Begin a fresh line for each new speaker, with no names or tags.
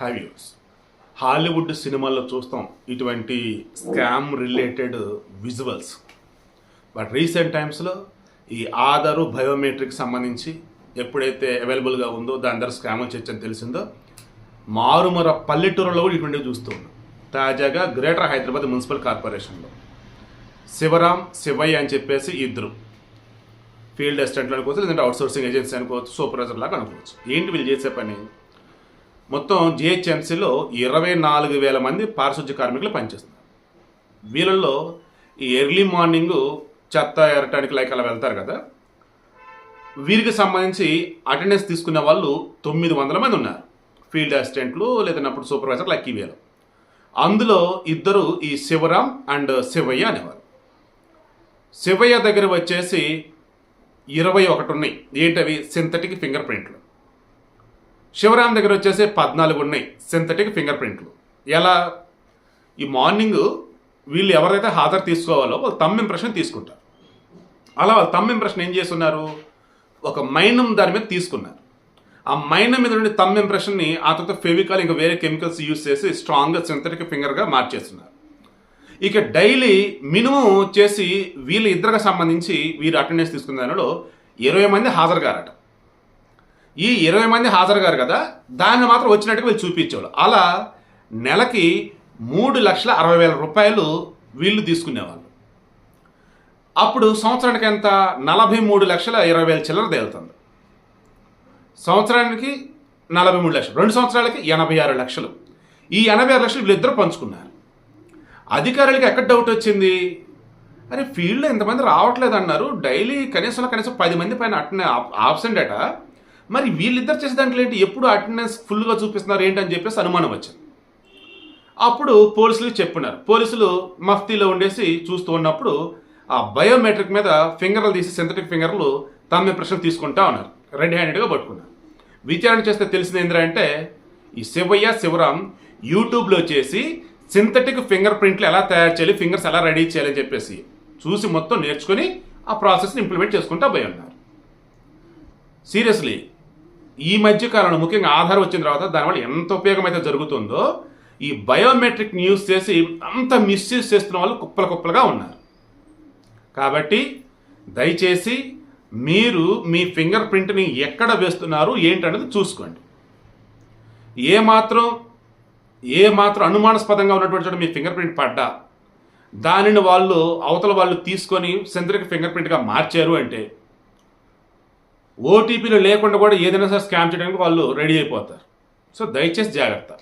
హ్యావ్యూస్ Hollywood సినిమాల్లో చూస్తాం ఇటువంటి scam related visuals. But recent టైమ్స్లో ఈ ఆధారు బయోమెట్రిక్ సంబంధించి ఎప్పుడైతే అవైలబుల్గా ఉందో దాని ద్వారా స్కామ్ వచ్చేచ్చని తెలిసిందో మారుమర పల్లెటూరులో కూడా ఇటువంటివి చూస్తూ ఉన్నాం. తాజాగా గ్రేటర్ హైదరాబాద్ మున్సిపల్ కార్పొరేషన్లో. శివరాం శివయ్య అని చెప్పేసి ఇద్దరు. ఫీల్డ్ అసిస్టెంట్లు అనుకోవచ్చు లేదంటే అవుట్సోర్సింగ్ ఏజెన్సీ అనుకోవచ్చు సూపర్వైజర్ లాగా అనుకోవచ్చు. ఏంటి వీళ్ళు చేసే పని? మొత్తం జిహెచ్ఎంసీలో ఇరవై నాలుగు వేల మంది పారిశుద్ధ్య కార్మికులు పనిచేస్తున్నారు. వీళ్ళల్లో ఈ ఎర్లీ మార్నింగ్ చెత్త ఎరటానికి లైక్ అలా వెళ్తారు కదా. వీరికి సంబంధించి అటెండెన్స్ తీసుకునే వాళ్ళు తొమ్మిది వందల మంది ఉన్నారు. ఫీల్డ్ అసిస్టెంట్లు లేదన్నప్పుడు సూపర్వైజర్ లక్కీ వేలు. అందులో ఇద్దరు ఈ శివరాం అండ్ శివయ్య అనేవారు. శివయ్య దగ్గర వచ్చేసి ఇరవై ఒకటి ఉన్నాయి. ఏంటవి సింథటిక్ ఫింగర్ ప్రింట్లు. శివరాం దగ్గర వచ్చేసి పద్నాలుగు ఉన్నాయి సింథటిక్ ఫింగర్ ప్రింట్లు ఎలా? ఈ మార్నింగ్ వీళ్ళు ఎవరైతే హాజరు తీసుకోవాలో వాళ్ళు తమ్ ఇంప్రెషన్ తీసుకుంటారు. అలా వాళ్ళు తమ్ ఇంప్రెషన్ ఏం చేస్తున్నారు? ఒక మైనం దాని మీద తీసుకున్నారు. ఆ మైనం మీద నుండి తమ్ ఇంప్రెషన్ని ఆ తర్వాత ఫెవికాల్ ఇంకా వేరే కెమికల్స్ యూస్ చేసి స్ట్రాంగ్గా సింథటిక్ ఫింగర్గా మార్చేస్తున్నారు. ఇక డైలీ మినిమం వచ్చేసి వీళ్ళ ఇద్దరికి సంబంధించి వీరు అటెండెన్స్ తీసుకున్న దానిలో ఇరవై మంది హాజరు కారట. ఈ ఇరవై మంది హాజరుగారు కదా దాన్ని మాత్రం వచ్చినట్టుగా వీళ్ళు చూపించేవాళ్ళు. అలా నెలకి మూడు లక్షల అరవై వేల రూపాయలు వీళ్ళు తీసుకునేవాళ్ళు. అప్పుడు సంవత్సరానికి ఎంత? నలభై మూడు లక్షల ఇరవై వేల చిల్లర తేలుతుంది. సంవత్సరానికి నలభై మూడు లక్షలు. రెండు సంవత్సరాలకి ఎనభై ఆరు లక్షలు. ఈ ఎనభై ఆరు లక్షలు వీళ్ళిద్దరు పంచుకున్నారు. అధికారులకి ఎక్కడ డౌట్ వచ్చింది? అరే ఫీల్డ్లో ఇంతమంది రావట్లేదు అన్నారు డైలీ కనీసం కనీసం పది మంది పైన అట్నే ఆబ్సెంట్ అట. మరి వీళ్ళిద్దరు చేసే దాంట్లో ఏంటి? ఎప్పుడు అటెండెన్స్ ఫుల్గా చూపిస్తున్నారు ఏంటని చెప్పేసి అనుమానం వచ్చింది. అప్పుడు పోలీసులు చెప్పున్నారు పోలీసులు మఫ్తీలో ఉండేసి చూస్తూ ఉన్నప్పుడు ఆ బయోమెట్రిక్ మీద ఫింగర్లు తీసి సింథటిక్ ఫింగర్లు తమ్మె ప్రశ్న తీసుకుంటా ఉన్నారు. రెడ్ హ్యాండెడ్గా పట్టుకున్నారు. విచారణ చేస్తే తెలిసింది ఏంటంటే ఈ శివయ్య శివరాం యూట్యూబ్లో చేసి సింథటిక్ ఫింగర్ ప్రింట్లు ఎలా తయారు చేయాలి ఫింగర్స్ ఎలా రెడీ చేయాలని చెప్పేసి చూసి మొత్తం నేర్చుకొని ఆ ప్రాసెస్ని ఇంప్లిమెంట్ చేసుకుంటా పోయి ఉన్నారు. సీరియస్లీ ఈ మధ్య కాలంలో ముఖ్యంగా ఆధార్ వచ్చిన తర్వాత దానివల్ల ఎంత ఉపయోగం అయితే జరుగుతుందో ఈ బయోమెట్రిక్ యూస్ చేసి అంత మిస్యూజ్ చేస్తున్న వాళ్ళు కుప్పల కుప్పలుగా ఉన్నారు. కాబట్టి దయచేసి మీరు మీ ఫింగర్ ప్రింట్ని ఎక్కడ వేస్తున్నారు ఏంటనేది చూసుకోండి. ఏ మాత్రం ఏ మాత్రం అనుమానాస్పదంగా ఉన్నటువంటి చోట మీ ఫింగర్ ప్రింట్ పడ్డా దానిని వాళ్ళు అవతల వాళ్ళు తీసుకొని సెంట్రిక్ ఫింగర్ ప్రింట్గా మార్చారు అంటే ఓటీపీలు లేకుండా కూడా ఏదైనా సరే స్కామ్ చేయడానికి వాళ్ళు రెడీ అయిపోతారు. సో దయచేసి జాగ్రత్త.